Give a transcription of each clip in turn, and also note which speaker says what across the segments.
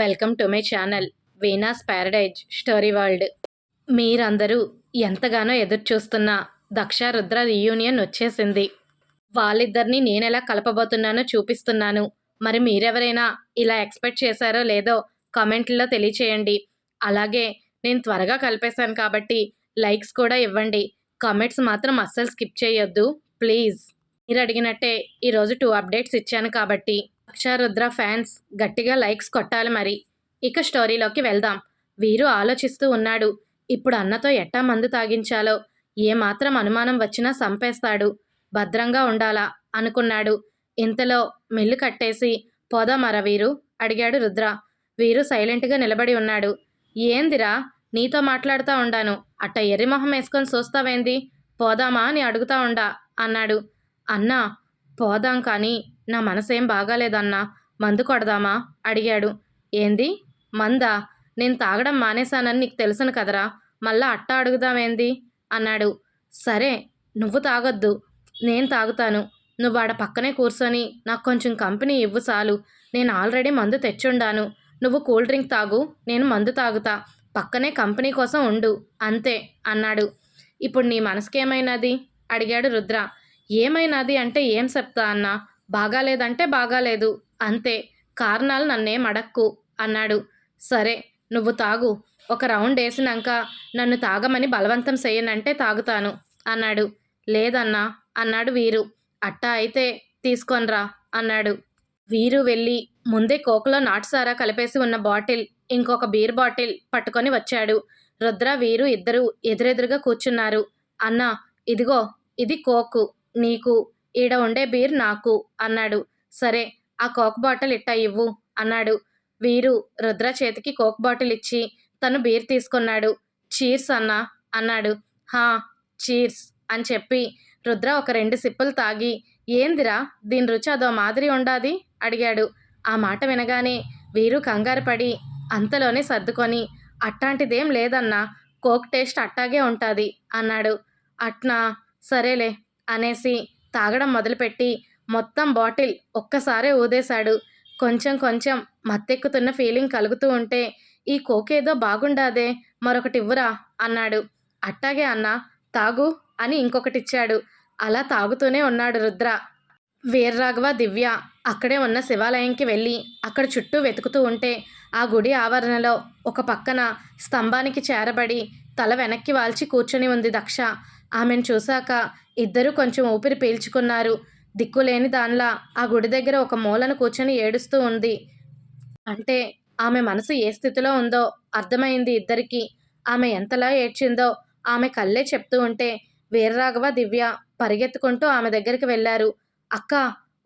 Speaker 1: Welcome to my channel Veena's paradise story world. మీరందరూ ఎంతగానో ఎదురు చూస్తున్న దక్ష రుద్ర రీయూనియన్ వచ్చేసింది. వాళ్ళిద్దరిని నేనెలా కలపబోతున్నానో చూపిస్తున్నాను. మరి మీరెవరైనా ఇలా ఎక్స్పెక్ట్ చేశారో లేదో కామెంట్లో తెలియచేయండి. అలాగే నేను త్వరగా కలిపేశాను కాబట్టి లైక్స్ కూడా ఇవ్వండి. కామెంట్స్ మాత్రం అస్సలు స్కిప్ చేయొద్దు. ప్లీజ్. మీరు అడిగినట్టే ఈరోజు టూ అప్డేట్స్ ఇచ్చాను కాబట్టి. అక్షరుద్ర ఫ్యాన్స్ గట్టిగా లైక్స్ కొట్టాలి మరి. ఇక స్టోరీలోకి వెళ్దాం. వీరు ఆలోచిస్తూ ఉన్నాడు. ఇప్పుడు అన్నతో ఎట్టా మందు తాగించాలో? ఏమాత్రం అనుమానం వచ్చినా సంపేస్తాడు. భద్రంగా ఉండాలా? అనుకున్నాడు. ఇంతలో మెల్లు కట్టేసి పోదామరా వీరు అడిగాడు రుద్ర. వీరు సైలెంట్గా నిలబడి ఉన్నాడు. ఏందిరా? నీతో మాట్లాడుతూ ఉండాను. అట్ట ఎర్రిమొహం వేసుకొని చూస్తావేంది? పోదామా? అని అడుగుతా ఉండా అన్నాడు. అన్నా పోదాం కానీ నా మనసేం బాగాలేదన్నా మందు కొడదామా? అడిగాడు. ఏంది? మందా? నేను తాగడం మానేశానని నీకు తెలుసును కదరా. మళ్ళా అట్ట అడుగుదామేంది? అన్నాడు. సరే నువ్వు తాగొద్దు. నేను తాగుతాను. నువ్వు ఆడ పక్కనే కూర్చొని నాకు కొంచెం కంపెనీ ఇవ్వు చాలు. నేను ఆల్రెడీ మందు తెచ్చుండాను. నువ్వు కూల్ డ్రింక్ తాగు నేను మందు తాగుతా. పక్కనే కంపెనీ కోసం ఉండు. అంతే అన్నాడు. ఇప్పుడు నీ మనసుకేమైనది? అడిగాడు రుద్ర. ఏమైనాది అంటే ఏం చెప్తా అన్నా? బాగాలేదంటే బాగాలేదు. అంతే. కారణాలు నన్నేం అడక్కు అన్నాడు. సరే నువ్వు తాగు. ఒక రౌండ్ వేసినాక నన్ను తాగమని బలవంతం చేయనంటే తాగుతాను అన్నాడు. లేదన్నా అన్నాడు వీరు. అట్టా అయితే తీసుకొనరా అన్నాడు. వీరు వెళ్ళి ముందే కోకులో నాటుసారా కలిపేసి ఉన్న బాటిల్ ఇంకొక బీర్ బాటిల్ పట్టుకొని వచ్చాడు. రుద్ర వీరు ఇద్దరు ఎదురెదురుగా కూర్చున్నారు. అన్నా ఇదిగో ఇది కోకు. నీకు ఈడ ఉండే బీర్ నాకు అన్నాడు. సరే ఆ కోక్ బాటిల్ ఇట్టా ఇవ్వు అన్నాడు. వీరు రుద్ర చేతికి కోక్ బాటిల్ ఇచ్చి తను బీర్ తీసుకున్నాడు. చీర్స్ అన్నా అన్నాడు. హా చీర్స్ అని చెప్పి రుద్ర ఒక రెండు సిప్పులు తాగి ఏందిరా దీని రుచి అదో మాదిరి ఉండాది? అడిగాడు. ఆ మాట వినగానే వీరు కంగారు పడి అంతలోనే సర్దుకొని అట్టాంటిదేం లేదన్నా కోక్ టేస్ట్ అట్టాగే ఉంటుంది అన్నాడు. అట్నా సరేలే అనేసి తాగడం మొదలుపెట్టి మొత్తం బాటిల్ ఒక్కసారే ఊదేశాడు. కొంచెం కొంచెం మత్తెక్కుతున్న ఫీలింగ్ కలుగుతూ ఉంటే ఈ కోకేదో బాగుండాదే మరొకటి ఇవ్వరా అన్నాడు. అట్టాగే అన్నా తాగు అని ఇంకొకటిచ్చాడు. అలా తాగుతూనే ఉన్నాడు రుద్ర. వీర్రాఘవ దివ్య అక్కడే ఉన్న శివాలయంకి వెళ్ళి అక్కడ చుట్టూ వెతుకుతూ ఉంటే ఆ గుడి ఆవరణలో ఒక పక్కన స్తంభానికి చేరబడి తల వెనక్కి వాల్చి కూర్చొని ఉంది దక్ష. ఆమెను చూశాక ఇద్దరూ కొంచెం ఊపిరి పీల్చుకున్నారు. దిక్కులేని దానిలా ఆ గుడి దగ్గర ఒక మూలను కూర్చొని ఏడుస్తూ ఉంది. అంటే ఆమె మనసు ఏ స్థితిలో ఉందో అర్థమైంది ఇద్దరికి. ఆమె ఎంతలా ఏడ్చిందో ఆమె కళ్ళే చెప్తూ ఉంటే వీరరాఘవ దివ్య పరిగెత్తుకుంటూ ఆమె దగ్గరికి వెళ్ళారు. అక్క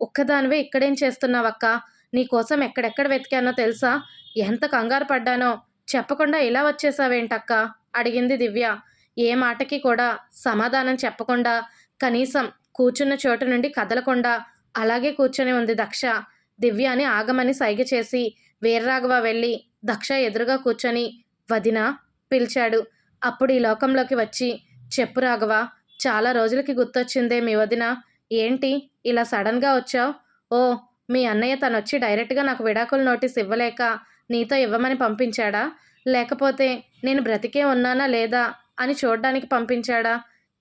Speaker 1: ఒక్కదానివే ఇక్కడేం చేస్తున్నావక్క? నీకోసం ఎక్కడెక్కడ వెతికానో తెలుసా? ఎంత కంగారు పడ్డానో? చెప్పకుండా ఇలా వచ్చేసావేంటక్క? అడిగింది దివ్య. ఏ మాటకి కూడా సమాధానం చెప్పకుండా కనీసం కూర్చున్న చోటు నుండి కదలకుండా అలాగే కూర్చొని ఉంది దక్ష. దివ్యాని ఆగమని సైగ చేసి వీర్రాఘవ వెళ్ళి దక్ష ఎదురుగా కూర్చొని వదిన పిలిచాడు. అప్పుడు ఈ లోకంలోకి వచ్చి చెప్పు రాఘవ చాలా రోజులకి గుర్తొచ్చిందే మీ వదిన. ఏంటి ఇలా సడన్గా వచ్చావు? ఓ మీ అన్నయ్య తను వచ్చి డైరెక్ట్గా నాకు విడాకుల నోటీస్ ఇవ్వలేక నీతో ఇవ్వమని పంపించాడా? లేకపోతే నేను బ్రతికే ఉన్నానా లేదా అని చూడడానికి పంపించాడా?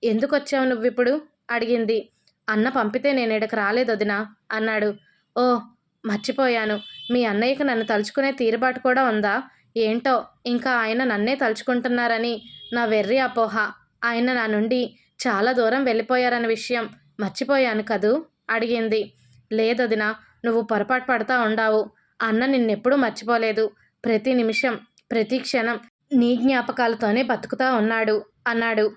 Speaker 1: ఎందుకు వచ్చావు నువ్విప్పుడు? అడిగింది. అన్న పంపితే నేను ఇక్కడికి రాలేదు వదినా అన్నాడు. ఓ మర్చిపోయాను. మీ అన్నయ్యకు నన్ను తలుచుకునే తీరుబాటు కూడా ఉందా? ఏంటో ఇంకా ఆయన నన్నే తలుచుకుంటున్నారని నా వెర్రి అపోహ. ఆయన నా నుండి చాలా దూరం వెళ్ళిపోయారన్న విషయం మర్చిపోయాను కదూ అడిగింది. లేదొదినా నువ్వు పొరపాటు పడతా ఉండావు. అన్న నిన్నెప్పుడూ మర్చిపోలేదు. ప్రతి నిమిషం ప్రతి క్షణం నీ జ్ఞాపకాలతోనే బతుకుతా ఉన్నాడు అన్నాడు.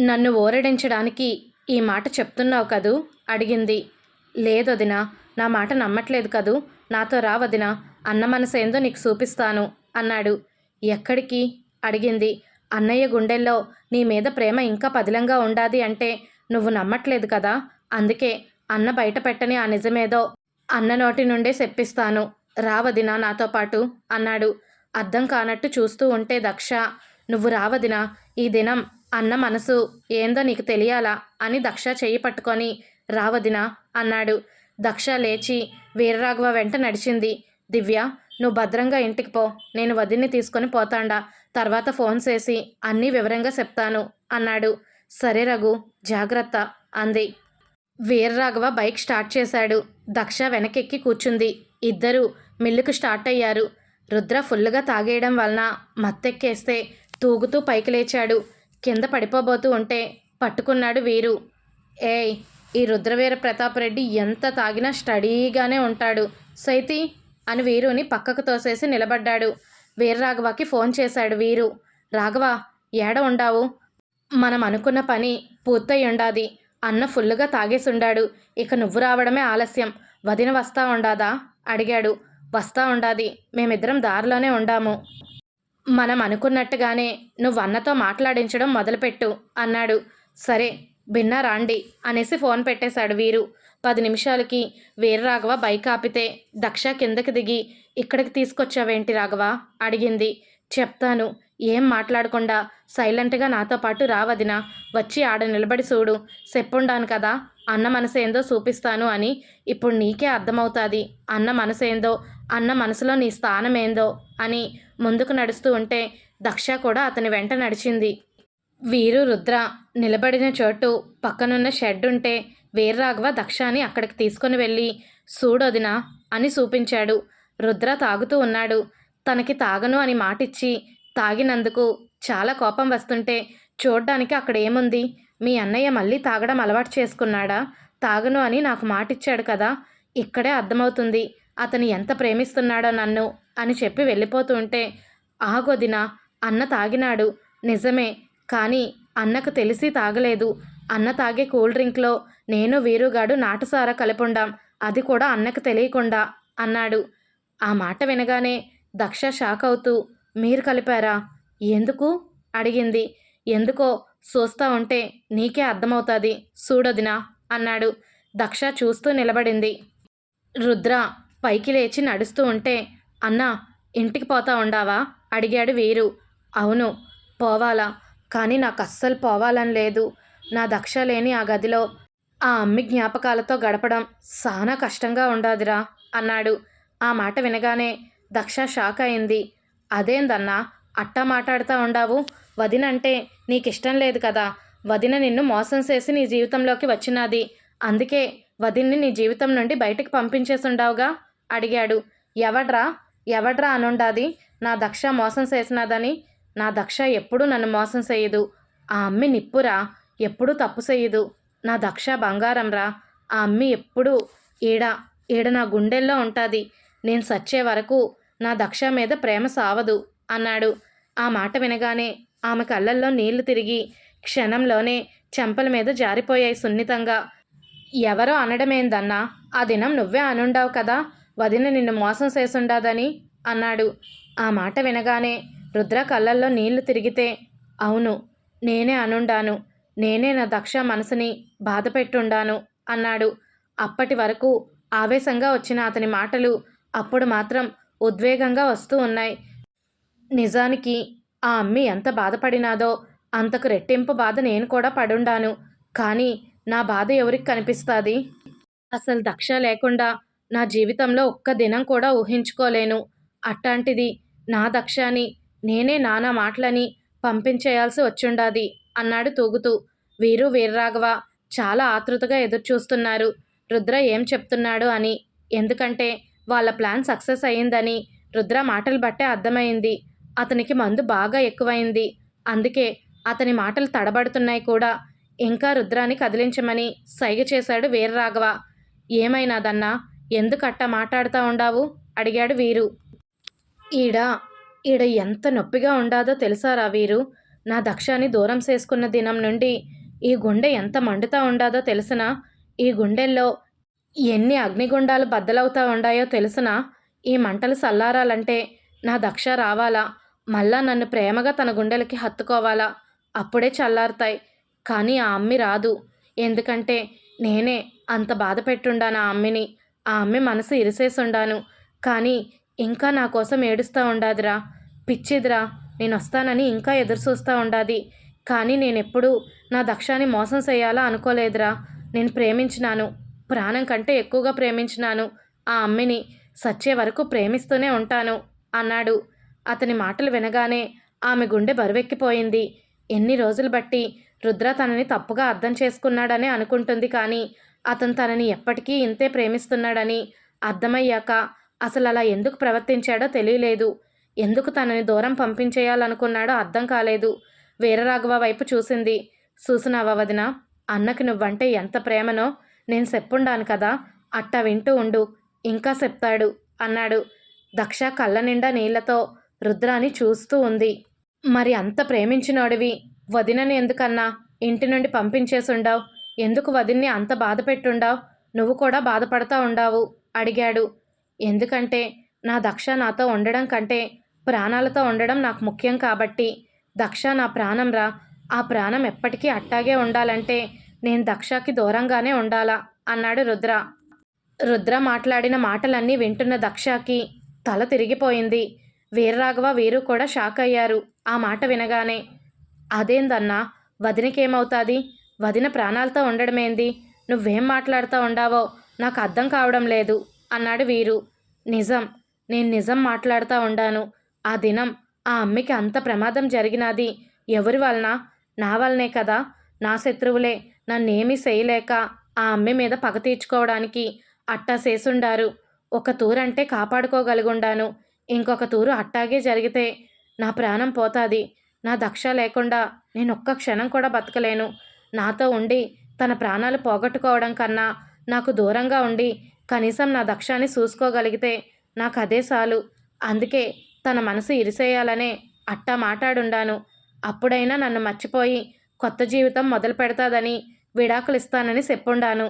Speaker 1: నన్ను ఓరడించడానికి ఈ మాట చెప్తున్నావు కదూ? అడిగింది. లేదొదినా నా మాట నమ్మట్లేదు కదూ. నాతో రా వదిన అన్న మనసేందో నీకు చూపిస్తాను అన్నాడు. ఎక్కడికి? అడిగింది. అన్నయ్య గుండెల్లో నీ మీద ప్రేమ ఇంకా పదిలంగా ఉండాది అంటే నువ్వు నమ్మట్లేదు కదా? అందుకే అన్న బయట పెట్టని ఆ నిజమేదో అన్న నోటి నుండే చెప్పిస్తాను. రావదినా నాతో పాటు అన్నాడు. అర్థం కానట్టు చూస్తూ ఉంటే దక్ష నువ్వు రావదినా ఈ దినం అన్న మనసు. ఏందో నీకు తెలియాలా? అని దక్ష చేయి పట్టుకొని రావదినా అన్నాడు. దక్ష లేచి వీరరాఘవ వెంట నడిచింది. దివ్య నువ్వు భద్రంగా ఇంటికి పో. నేను వదిన్ని తీసుకొని పోతాండా. తర్వాత ఫోన్ చేసి అన్నీ వివరంగా చెప్తాను అన్నాడు. సరే రఘు జాగ్రత్త అంది. వీరరాఘవ బైక్ స్టార్ట్ చేశాడు. దక్ష వెనకెక్కి కూర్చుంది. ఇద్దరు మిల్లుకు స్టార్ట్ అయ్యారు. రుద్ర ఫుల్గా తాగేయడం వలన మత్తెక్కేస్తే తూగుతూ పైకి లేచాడు. కింద పడిపోబోతూ ఉంటే పట్టుకున్నాడు వీరు. ఏయ్ ఈ రుద్రవీర ప్రతాప్ రెడ్డి ఎంత తాగినా స్టడీగానే ఉంటాడు. సైతి అని వీరుని పక్కకు తోసేసి నిలబడ్డాడు. వీరరాఘవకి ఫోన్ చేశాడు వీరు. రాఘవ ఏడ ఉండావు? మనం అనుకున్న పని పూర్తయి ఉండాది అన్న ఫుల్లుగా తాగేసుండాడు. ఇక నువ్వు రావడమే ఆలస్యం. వదిన వస్తా ఉండాదా? అడిగాడు. వస్తా ఉండాది. మేమిద్దరం దారిలోనే ఉండాము. మనం అనుకున్నట్టుగానే నువ్వు అన్నతో మాట్లాడించడం మొదలుపెట్టు అన్నాడు. సరే బిన్నా రాండి అనేసి ఫోన్ పెట్టేశాడు వీరు. పది నిమిషాలకి వీరరాఘవ బైక్ ఆపితే దక్ష కిందకి దిగి ఇక్కడికి తీసుకొచ్చావేంటి రాఘవ? అడిగింది. చెప్తాను. ఏం మాట్లాడకుండా సైలెంట్గా నాతో పాటు రావదినా వచ్చి ఆడ నిలబడి చూడు. చెప్పుండాను కదా. అన్న మనసేందో చూపిస్తాను అని ఇప్పుడు నీకే అర్థమవుతుంది. అన్న మనసేందో అన్న మనసులో నీ స్థానం ఏందో అని ముందుకు నడుస్తూ ఉంటే దక్ష కూడా అతని వెంట నడిచింది. వీరు రుద్ర నిలబడిన చోటు పక్కనున్న షెడ్ ఉంటే వీర్రాఘవ దక్షాని అక్కడికి తీసుకుని వెళ్ళి సూడొదినా అని చూపించాడు రుద్ర తాగుతూ ఉన్నాడు. తనకి తాగను అని మాటిచ్చి తాగినందుకు చాలా కోపం వస్తుంటే చూడ్డానికి అక్కడ ఏముంది? మీ అన్నయ్య మళ్ళీ తాగడం అలవాటు చేసుకున్నాడా? తాగను అని నాకు మాటిచ్చాడు కదా ఇక్కడే అర్థమవుతుంది. అతను ఎంత ప్రేమిస్తున్నాడో నన్ను అని చెప్పి వెళ్ళిపోతుంటే ఆగొదిన అన్న తాగినాడు. నిజమే కానీ అన్నకు తెలిసి తాగలేదు. అన్న తాగే కూల్ డ్రింక్లో నేను వీరుగాడు నాటుసారా కలిపుండాం. అది కూడా అన్నకు తెలియకుండా అన్నాడు. ఆ మాట వినగానే దక్ష షాక్ అవుతూ మీరు కలిపారా? ఎందుకు? అడిగింది. ఎందుకో చూస్తా ఉంటే నీకే అర్థమవుతుంది. చూడొదినా అన్నాడు. దక్ష చూస్తూ నిలబడింది. రుద్ర పైకి లేచి నడుస్తూ ఉంటే అన్నా ఇంటికి పోతా ఉండావా? అడిగాడు వీరు. అవును పోవాలా. కానీ నాకు అస్సలు పోవాలని లేదు. నా దక్ష లేని ఆ గదిలో ఆ అమ్మి జ్ఞాపకాలతో గడపడం చాలా కష్టంగా ఉండాదిరా అన్నాడు. ఆ మాట వినగానే దక్ష షాక్ అయింది. అదేందన్నా అట్టా మాట్లాడుతూ ఉండావు? వదినంటే నీకిష్టం లేదు కదా. వదిన నిన్ను మోసం చేసి నీ జీవితంలోకి వచ్చినది. అందుకే వదిన్ని నీ జీవితం నుండి బయటికి పంపించేసుండావుగా? అడిగాడు. ఎవడ్రా? ఎవడ్రా అనుండాది? నా దక్ష మోసం చేసినాదని. నా దక్ష ఎప్పుడూ నన్ను మోసం చేయదు. ఆ అమ్మి నిప్పురా ఎప్పుడూ తప్పు చేయదు. నా దక్ష బంగారంరా. ఆ అమ్మి ఎప్పుడూ ఈడ ఈడ నా గుండెల్లో ఉంటుంది. నేను సచ్చే వరకు నా దక్ష మీద ప్రేమ సావదు అన్నాడు. ఆ మాట వినగానే ఆమె కళ్ళల్లో నీళ్ళు తిరిగి క్షణంలోనే చెంపల మీద జారిపోయాయి సున్నితంగా. ఎవరో అనడమేందన్నా? ఆ దినం నువ్వే అనుండావు కదా? వదిన నిన్ను మోసం చేసుండాదని అన్నాడు. ఆ మాట వినగానే రుద్ర కళ్ళల్లో నీళ్ళు తిరిగితే అవును నేనే అనుండాను. నేనే నా దక్ష మనసుని బాధపెట్టుండాను అన్నాడు. అప్పటి వరకు ఆవేశంగా వచ్చిన అతని మాటలు అప్పుడు మాత్రం ఉద్వేగంగా వస్తూ ఉన్నాయి. నిజానికి ఆ అమ్మి ఎంత బాధపడినాదో అంతకు రెట్టింపు బాధ నేను కూడా పడుండాను. కానీ నా బాధ ఎవరికి కనిపిస్తుంది? అసలు దక్ష లేకుండా నా జీవితంలో ఒక్క దినం కూడా ఊహించుకోలేను. అట్లాంటిది నా దక్షాని నేనే నానా మాటలని పంపించేయాల్సి వచ్చుండాది అన్నాడు తూగుతూ. వీరు వీర్రాఘవ చాలా ఆతృతగా ఎదురుచూస్తున్నారు. రుద్ర ఏం చెప్తున్నాడు అని. ఎందుకంటే వాళ్ళ ప్లాన్ సక్సెస్ అయ్యిందని రుద్ర మాటలు బట్టే అర్థమైంది. అతనికి మందు బాగా ఎక్కువైంది. అందుకే అతని మాటలు తడబడుతున్నాయి కూడా. ఇంకా రుద్రాని కదిలించమని సైగ చేశాడు వీర్రాఘవ. ఏమైనాదన్నా? ఎందుకట్టా మాట్లాడుతూ ఉండావు? అడిగాడు వీరు. ఈడ ఈడ ఎంత నొప్పిగా ఉండాదో తెలుసారా వీరు? నా దక్షాన్ని దూరం చేసుకున్న దినం నుండి ఈ గుండె ఎంత మండుతా ఉండాదో తెలుసునా? ఈ గుండెల్లో ఎన్ని అగ్నిగుండాలు బద్దలవుతా ఉండాయో తెలుసునా? ఈ మంటలు చల్లారాలంటే నా దక్ష రావాలా? మళ్ళా నన్ను ప్రేమగా తన గుండెలకి హత్తుకోవాలా? అప్పుడే చల్లారుతాయి. కానీ ఆ అమ్మి రాదు. ఎందుకంటే నేనే అంత బాధ పెట్టుండాను ఆ అమ్మిని. ఆ మనసు ఇరిసేసుండాను. కానీ ఇంకా నా కోసం ఏడుస్తూ ఉండాదిరా. పిచ్చిదిరా నేను వస్తానని ఇంకా ఎదురు చూస్తూ ఉండాది. కానీ నేనెప్పుడూ నా దక్షాన్ని మోసం చేయాలా అనుకోలేదురా. నేను ప్రేమించినాను. ప్రాణం కంటే ఎక్కువగా ప్రేమించినాను. ఆ అమ్మిని సచ్చే వరకు ప్రేమిస్తూనే ఉంటాను అన్నాడు. అతని మాటలు వినగానే ఆమె గుండె బరువెక్కిపోయింది. ఎన్ని రోజులు బట్టి రుద్ర తనని తప్పుగా అర్థం చేసుకున్నాడని అనుకుంటుంది కానీ అతను తనని ఎప్పటికీ ఇంతే ప్రేమిస్తున్నాడని అర్థమయ్యాక అసలు అలా ఎందుకు ప్రవర్తించాడో తెలియలేదు. ఎందుకు తనని దూరం పంపించేయాలనుకున్నాడో అర్థం కాలేదు. వీరరాఘవ వైపు చూసింది. చూసినావా వదిన? అన్నకి నువ్వంటే ఎంత ప్రేమనో నేను చెప్పుండాను కదా. అట్ట వింటూ ఉండు. ఇంకా చెప్తాడు. అన్నాడు. దక్ష కళ్ళ నిండా నీళ్ళతో రుద్రాని చూస్తూ ఉంది. మరి అంత ప్రేమించినోడివి. వదినని ఎందుకన్నా? ఇంటి నుండి పంపించేసుండవు ఎందుకు వదిన్ని అంత బాధ పెట్టుండావు? నువ్వు కూడా బాధపడతా ఉండావు అడిగాడు. ఎందుకంటే నా దక్ష నాతో ఉండడం కంటే ప్రాణాలతో ఉండడం నాకు ముఖ్యం కాబట్టి. దక్ష నా ప్రాణం రా. ఆ ప్రాణం ఎప్పటికీ అట్టాగే ఉండాలంటే నేను దక్షకి దూరంగానే ఉండాలా? అన్నాడు రుద్ర. రుద్ర మాట్లాడిన మాటలన్నీ వింటున్న దక్షకి తల తిరిగిపోయింది. వీర్రాఘవ వీరు కూడా షాక్ అయ్యారు ఆ మాట వినగానే అదేందన్నా? వదినకేమవుతాది? వదిన ప్రాణాలతో ఉండడమేంది? నువ్వేం మాట్లాడుతూ ఉండావో నాకు అర్థం కావడం లేదు అన్నాడు వీరు. నిజం నేను నిజం మాట్లాడుతూ ఉండాను. ఆ దినం ఆ అమ్మికి అంత ప్రమాదం జరిగినది ఎవరి వలన? నా వలనే కదా. నా శత్రువులే నన్నేమీ చేయలేక ఆ అమ్మి మీద పగ తీర్చుకోవడానికి అట్టా చేసుండారు ఒక తూరంటే కాపాడుకోగలిగుండాను. ఇంకొక తూరు అట్టాగే జరిగితే నా ప్రాణం పోతాది. నా దక్ష లేకుండా నేను ఒక్క క్షణం కూడా బతకలేను. నాతో ఉండి తన ప్రాణాలు పోగొట్టుకోవడం కన్నా నాకు దూరంగా ఉండి కనీసం నా దక్షాన్ని చూసుకోగలిగితే నాకు అదే చాలు. అందుకే తన మనసు ఇరిసేయాలనే అట్టా మాట్లాడుండాను అప్పుడైనా నన్ను మర్చిపోయి కొత్త జీవితం మొదలు పెడతాదని విడాకులు ఇస్తానని చెప్పుండాను.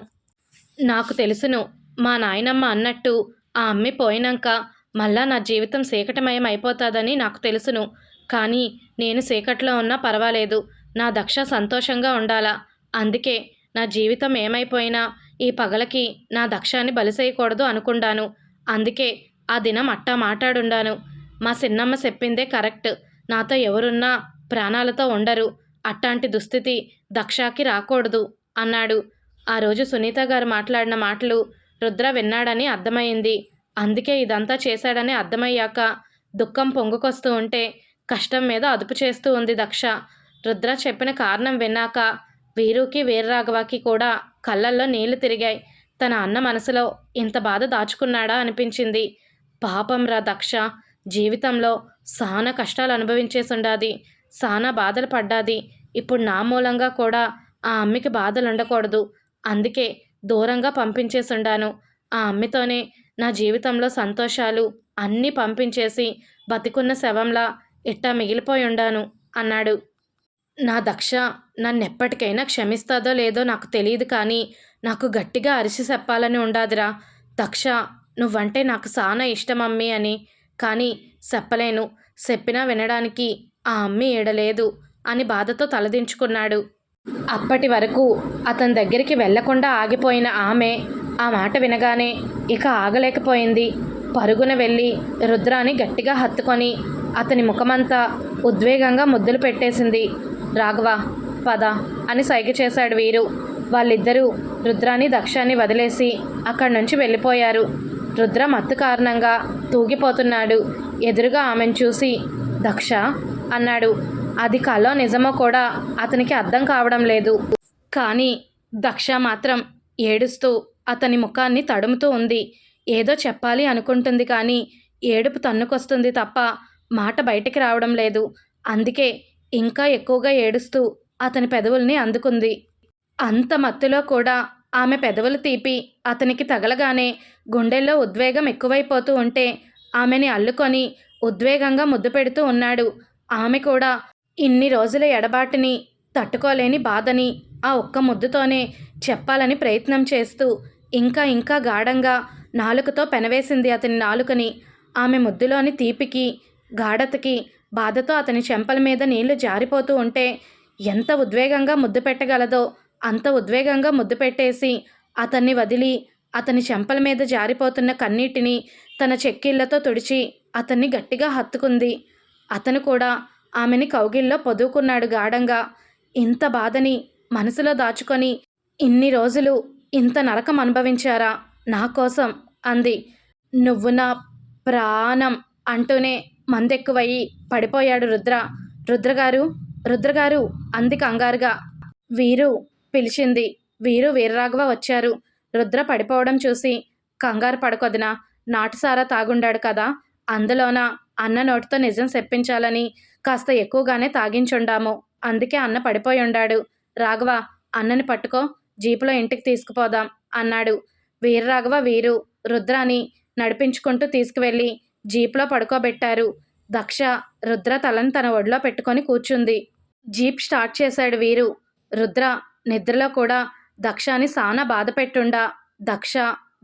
Speaker 1: నాకు తెలుసును మా నాయనమ్మ అన్నట్టు ఆ అమ్మి పోయినాక మళ్ళా నా జీవితం చీకటమయం అయిపోతుందని నాకు తెలుసును. కానీ నేను చీకట్లో ఉన్నా పర్వాలేదు. నా దక్ష సంతోషంగా ఉండాలా? అందుకే నా జీవితం ఏమైపోయినా ఈ పగలకి నా దక్షాన్ని బలిసేయకూడదు అనుకున్నాను అందుకే ఆ దినం అట్టా మాట్లాడుండాను. మా సిన్నమ్మ చెప్పిందే కరెక్ట్. నాతో ఎవరున్నా ప్రాణాలతో ఉండరు. అట్టాంటి దుస్థితి దక్షాకి రాకూడదు అన్నాడు. ఆ రోజు సునీత గారు మాట్లాడిన మాటలు రుద్ర విన్నాడని అర్థమైంది అందుకే ఇదంతా చేశాడని అర్థమయ్యాక దుఃఖం పొంగుకొస్తూ ఉంటే కష్టం మీద అదుపు చేస్తూ ఉంది దక్ష. రుద్ర చెప్పిన కారణం విన్నాక వీరుకి వీరరాఘవకి కూడా కళ్ళల్లో నీళ్ళు తిరిగాయి. తన అన్న మనసులో ఇంత బాధ దాచుకున్నాడా అనిపించింది. పాపం రా దక్ష జీవితంలో సానా కష్టాలు అనుభవించేసుండాది సానా బాధలు పడ్డాది. ఇప్పుడు నా మూలంగా కూడా ఆ అమ్మికి బాధలు ఉండకూడదు అందుకే దూరంగా పంపించేసుండాను. ఆ అమ్మితోనే నా జీవితంలో సంతోషాలు అన్నీ పంపించేసి బతికున్న శవంలా ఇట్టా మిగిలిపోయి ఉండాను అన్నాడు. నా దక్ష నన్నెప్పటికైనా క్షమిస్తాదో లేదో నాకు తెలియదు కానీ నాకు గట్టిగా అరిసి చెప్పాలని ఉండాదిరా. దక్ష నువ్వంటే నాకు సానా ఇష్టం అమ్మి అని. కానీ చెప్పలేను. చెప్పినా వినడానికి ఆ అమ్మి ఏడలేదు అని బాధతో తలదించుకున్నాడు. అప్పటి వరకు అతని దగ్గరికి వెళ్ళకుండా ఆగిపోయిన ఆమె ఆ మాట వినగానే ఇక ఆగలేకపోయింది. పరుగున వెళ్ళి రుద్రాని గట్టిగా హత్తుకొని అతని ముఖమంతా ఉద్వేగంగా ముద్దులు పెట్టేసింది. రాఘవ పద అని సైగ చేశాడు వీరు. వాళ్ళిద్దరూ రుద్రాన్ని దక్షాన్ని వదిలేసి అక్కడి నుంచి వెళ్ళిపోయారు. రుద్ర మత్తు కారణంగా తూగిపోతున్నాడు. ఎదురుగా ఆమెను చూసి దక్ష అన్నాడు. అది కలో నిజమో కూడా అతనికి అర్థం కావడం లేదు. కానీ దక్ష మాత్రం ఏడుస్తూ అతని ముఖాన్ని తడుముతూ ఉంది. ఏదో చెప్పాలి అనుకుంటుంది కానీ ఏడుపు తన్నుకొస్తుంది తప్ప మాట బయటికి రావడం లేదు. అందుకే ఇంకా ఎక్కువగా ఏడుస్తూ అతని పెదవుల్ని అందుకుంది. అంత మత్తులో కూడా ఆమె పెదవులు తీపి అతనికి తగలగానే గుండెల్లో ఉద్వేగం ఎక్కువైపోతూ ఉంటే ఆమెని అల్లుకొని ఉద్వేగంగా ముద్దు పెడుతూ ఉన్నాడు. ఆమె కూడా ఇన్ని రోజుల ఎడబాటిని తట్టుకోలేని బాధని ఆ ఒక్క ముద్దుతోనే చెప్పాలని ప్రయత్నం చేస్తూ ఇంకా ఇంకా గాఢంగా నాలుకతో పెనవేసింది అతని నాలుకని ఆమె ముద్దులోని తీపికి గాఢతకి బాధతో అతని చెంపల మీద నీళ్ళు జారిపోతూ ఉంటే ఎంత ఉద్వేగంగా ముద్దు పెట్టగలదో అంత ఉద్వేగంగా ముద్దు పెట్టేసి అతన్ని వదిలి అతని చెంపల మీద జారిపోతున్న కన్నీటిని తన చెక్కిళ్ళతో తుడిచి అతన్ని గట్టిగా హత్తుకుంది. అతను కూడా ఆమెని కౌగిల్లో పొదువుకున్నాడు గాఢంగా. ఇంత బాధని మనసులో దాచుకొని ఇన్ని రోజులు ఇంత నరకం అనుభవించారా? నా కోసం అంది. నువ్వు నా ప్రాణం అంటూనే మందెక్కువయ్యి పడిపోయాడు రుద్ర. రుద్రగారు రుద్రగారు అంది కంగారుగా. వీరు పిలిచింది. వీరు వీరరాఘవ వచ్చారు. రుద్ర పడిపోవడం చూసి కంగారు పడకొదిన. నాటుసారా తాగుండాడు కదా. అందులోన అన్న నోటితో నిజం చెప్పించాలని కాస్త ఎక్కువగానే తాగించుండాము. అందుకే అన్న పడిపోయి ఉండాడు రాఘవ అన్నని పట్టుకో. జీపులో ఇంటికి తీసుకుపోదాం అన్నాడు. వీరరాఘవ వీరు రుద్రాని నడిపించుకుంటూ తీసుకువెళ్ళి జీప్లో పడుకోబెట్టారు. దక్ష రుద్ర తలను తన ఒడిలో పెట్టుకొని కూర్చుంది. జీప్ స్టార్ట్ చేశాడు వీరు. రుద్ర నిద్రలో కూడా దక్షని సానా బాధ పెట్టుండా. దక్ష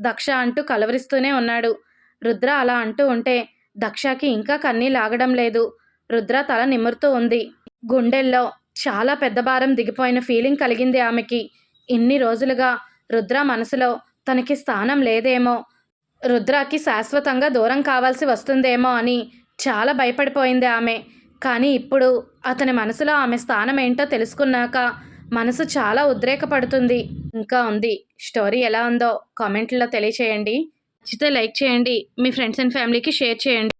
Speaker 1: దక్ష అంటూ కలవరిస్తూనే ఉన్నాడు. రుద్ర అలా అంటూ ఉంటే దక్షకి ఇంకా కన్నీ లాగడం లేదు. రుద్ర తల నిమురుతూ ఉంది. గుండెల్లో చాలా పెద్ద భారం దిగిపోయిన ఫీలింగ్ కలిగింది ఆమెకి. ఇన్ని రోజులుగా రుద్ర మనసులో తనకి స్థానం లేదేమో. రుద్రాకి శాశ్వతంగా దూరం కావాల్సి వస్తుందేమో అని చాలా భయపడిపోయింది ఆమె. కానీ ఇప్పుడు అతని మనసులో ఆమె స్థానం ఏంటో తెలుసుకున్నాక మనసు చాలా ఉద్రేకపడుతుంది. ఇంకా ఉంది. స్టోరీ ఎలా ఉందో కామెంట్లో తెలియచేయండి. నచ్చితే లైక్ చేయండి. మీ ఫ్రెండ్స్ అండ్ ఫ్యామిలీకి షేర్ చేయండి.